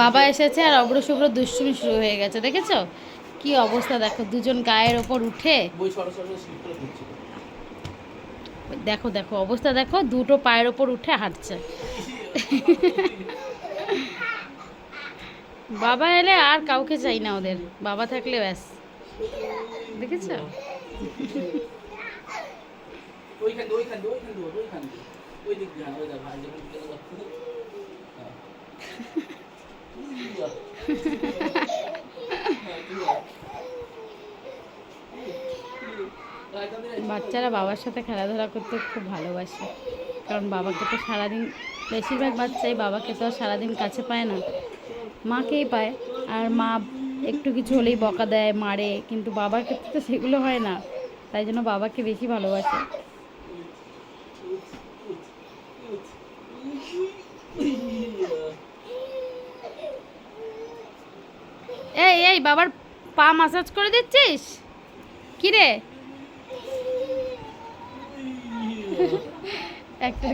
বাবা এসেছে আর অব্র শুভ্র দুষ্টুমি শুরু হয়ে গেছে দেখেছ? কি অবস্থা দেখো দুজন গায়ের ওপর উঠে। দেখো দেখো অবস্থা দেখো দুটো পায়ের ওপর উঠে হাঁটছে। বাবা এলে আর কাউকে চাই না ওদের। বাবা থাকলে ব্যাস। দেখেছ? ওইখান বাচ্চারা বাবার সাথে খেলাধুলা করতে খুব ভালোবাসে। কারণ বাবাকে তো সারাদিন, বেশিরভাগ বাচ্চাই বাবাকে তো সারাদিন কাছে পায় না। মাকেই পায়। আর মা একটু কিছু হলেই বকা দেয়, মারে। কিন্তু বাবার ক্ষেত্রে তো সেগুলো হয় না। তাই জন্য বাবাকে বেশি ভালোবাসে। এই এই বাবার পা মাসাজ করে দিচ্ছিস? কিরে একটা